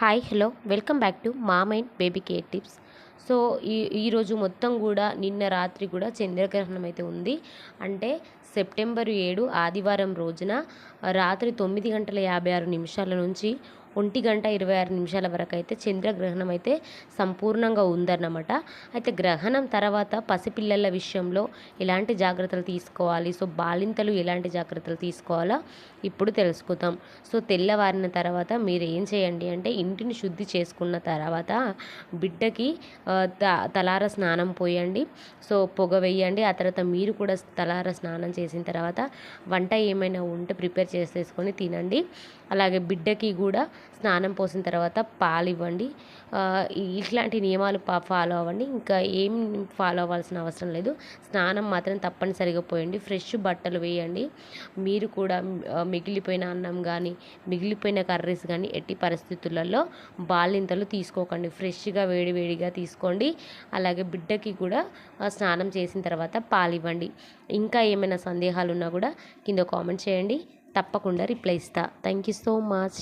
Hi, hello, welcome back to Mom and Baby Care Tips. So ఈ ఈరోజు మొత్తం కూడా నిన్న రాత్రి కూడా చంద్రగ్రహణం అయితే ఉంది. అంటే సెప్టెంబర్ ఏడు ఆదివారం రోజున రాత్రి తొమ్మిది గంటల యాభై ఆరు నిమిషాల నుంచి ఒంటి గంట ఇరవై ఆరు నిమిషాల వరకు అయితే చంద్రగ్రహణం అయితే సంపూర్ణంగా ఉందన్నమాట. అయితే గ్రహణం తర్వాత పసిపిల్లల విషయంలో ఎలాంటి జాగ్రత్తలు తీసుకోవాలి? సో బాలింతలు ఎలాంటి జాగ్రత్తలు తీసుకోవాలో? ఇప్పుడు తెలుసుకుందాం. సో తెల్లవారిన తర్వాత మీరు ఏం చేయండి అంటే ఇంటిని శుద్ధి చేసుకున్న తర్వాత బిడ్డకి తలార స్నానం పోయండి. సో పొగ వేయండి. ఆ తర్వాత మీరు కూడా తలార స్నానం చేసిన తర్వాత వంట ఏమైనా ఉంటే ప్రిపేర్ చేసేసుకొని తినండి. అలాగే బిడ్డకి కూడా స్నానం పోసిన తర్వాత పాలు ఇవ్వండి. ఇట్లాంటి నియమాలు ఫాలో అవ్వండి. ఇంకా ఏం ఫాలో అవ్వాల్సిన అవసరం లేదు. స్నానం మాత్రం తప్పనిసరిగా పోయండి. ఫ్రెష్ బట్టలు వేయండి. మీరు కూడా మిగిలిపోయిన అన్నం కానీ మిగిలిపోయిన కర్రీస్ కానీ ఎట్టి పరిస్థితులలో బాలింతలు తీసుకోకండి. ఫ్రెష్గా వేడి వేడిగా తీసుకోండి అలాగే బిడ్డకి కూడా స్నానం చేసిన తర్వాత పాలు ఇవ్వండి. ఇంకా ఏమైనా సందేహాలు ఉన్నా కూడా కింద కామెంట్ చేయండి. తప్పకుండా రిప్లై ఇస్తా. Thank you so much.